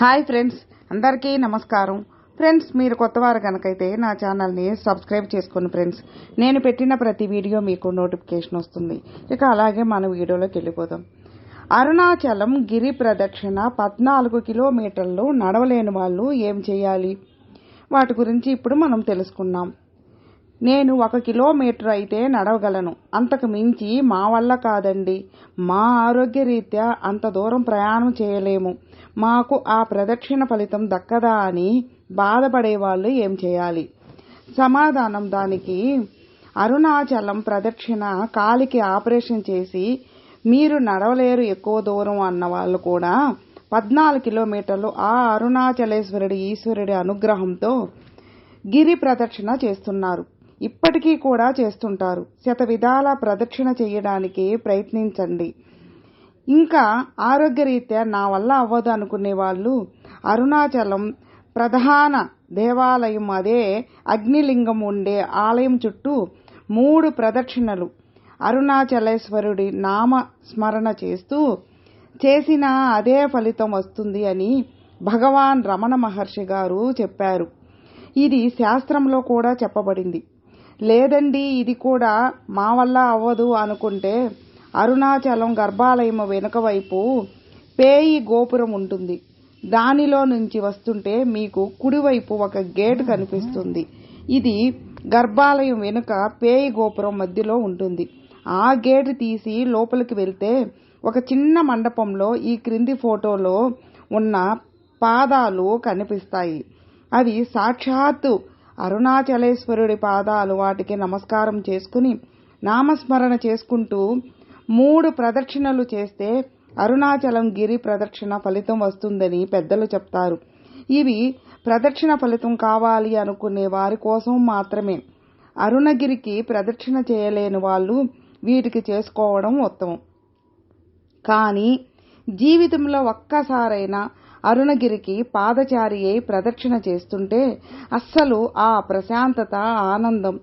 Hi friends అందరికీ నమస్కారం. Friends మీరు కొత్తవారు కనుకైతే నా ఛానల్ని సబ్స్క్రైబ్ చేసుకోండి ఫ్రెండ్స్. నేను పెట్టిన ప్రతి వీడియో మీకు నోటిఫికేషన్ వస్తుంది. ఇక అలాగే మన వీడియోలోకి వెళ్ళిపోదాం. అరుణాచలం గిరి ప్రదక్షిణ పద్నాలుగు కిలోమీటర్లు నడవలేని వాళ్ళు ఏం చేయాలి? వాటి గురించి ఇప్పుడు మనం తెలుసుకున్నాం నేను ఒక కిలోమీటర్ అయితే నడవగలను. అంతకు మించి మా వల్ల కాదండి. మా ఆరోగ్య రీత్యా అంత దూరం ప్రయాణం చేయలేము. మాకు ఆ ప్రదక్షిణ ఫలితం దక్కదా అని బాధపడే వాళ్ళు ఏం చేయాలి? సమాధానం దానికి. అరుణాచలం ప్రదక్షిణ కాలికి ఆపరేషన్ చేసి మీరు నడవలేరు ఎక్కువ దూరం అన్న వాళ్ళు కూడా పద్నాలుగు కిలోమీటర్లు ఆ అరుణాచలేశ్వరుడి ఈశ్వరుడి అనుగ్రహంతో గిరి ప్రదక్షిణ చేస్తున్నారు. ఇప్పటికీ కూడా చేస్తుంటారు. శత విధాల ప్రదక్షిణ చేయడానికి ప్రయత్నించండి. ఇంకా ఆరోగ్యరీత్యా నా వల్ల అవ్వదు అనుకునే వాళ్ళు అరుణాచలం ప్రధాన దేవాలయం అదే అగ్నిలింగం ఉండే ఆలయం చుట్టూ మూడు ప్రదక్షిణలు అరుణాచలేశ్వరుడి నామ స్మరణ చేస్తూ చేసిన అదే ఫలితం వస్తుంది అని భగవాన్ రమణ మహర్షి గారు చెప్పారు. ఇది శాస్త్రంలో కూడా చెప్పబడింది. లేదండి ఇది కూడా మా వల్ల అవ్వదు అనుకుంటే అరుణాచలం గర్భాలయం వెనుక వైపు పేయి గోపురం ఉంటుంది. దానిలో నుంచి వస్తుంటే మీకు కుడివైపు ఒక గేట్ కనిపిస్తుంది. ఇది గర్భాలయం వెనుక పేయి గోపురం మధ్యలో ఉంటుంది. ఆ గేటు తీసి లోపలికి వెళ్తే ఒక చిన్న మండపంలో ఈ క్రింది ఫోటోలో ఉన్న పాదాలు కనిపిస్తాయి. అవి సాక్షాత్తు అరుణాచలేశ్వరుడి పాదాలు వాటికి నమస్కారం చేసుకుని నామస్మరణ చేసుకుంటూ మూడు ప్రదక్షిణలు చేస్తే అరుణాచలం గిరి ప్రదక్షిణ ఫలితం వస్తుందని పెద్దలు చెప్తారు. ఇవి ప్రదక్షిణ ఫలితం కావాలి అనుకునే వారి కోసం మాత్రమే. అరుణగిరికి ప్రదక్షిణ చేయలేని వాళ్ళు వీటికి చేసుకోవడం ఉత్తమం. కానీ జీవితంలో ఒక్కసారైనా అరుణగిరికి పాదచారి అయి ప్రదక్షిణ చేస్తుంటే అస్సలు ఆ ప్రశాంతత ఆనందం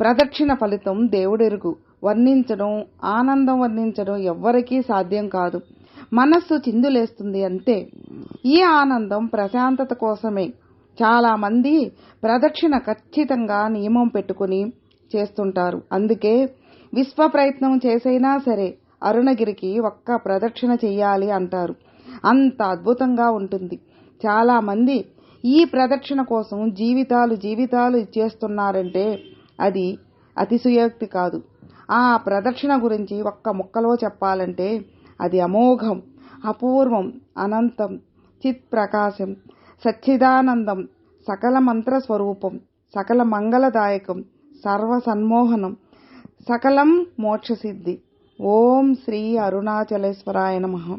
ప్రదక్షిణ ఫలితం దేవుడెరుగు. వర్ణించడం ఆనందం వర్ణించడం ఎవ్వరికీ సాధ్యం కాదు. మనస్సు చిందులేస్తుంది అంతే ఈ ఆనందం ప్రశాంతత కోసమే. చాలామంది ప్రదక్షిణ ఖచ్చితంగా నియమం పెట్టుకుని చేస్తుంటారు. అందుకే విశ్వ ప్రయత్నం చేసైనా సరే అరుణగిరికి ఒక్క ప్రదక్షిణ చెయ్యాలి అంటారు. అంత అద్భుతంగా ఉంటుంది. చాలామంది ఈ ప్రదక్షిణ కోసం జీవితాలు జీవితాలు ఇచ్చేస్తున్నారంటే అది అతిశయోక్తి కాదు. ఆ ప్రదక్షిణ గురించి ఒక్క ముక్కలో చెప్పాలంటే అది అమోఘం అపూర్వం అనంతం చిత్ ప్రకాశం సచ్చిదానందం సకల మంత్ర స్వరూపం సకల మంగళదాయకం సర్వ సన్మోహనం సకలం మోక్షసిద్ధి. ఓం శ్రీ అరుణాచలేశ్వరాయ నమ.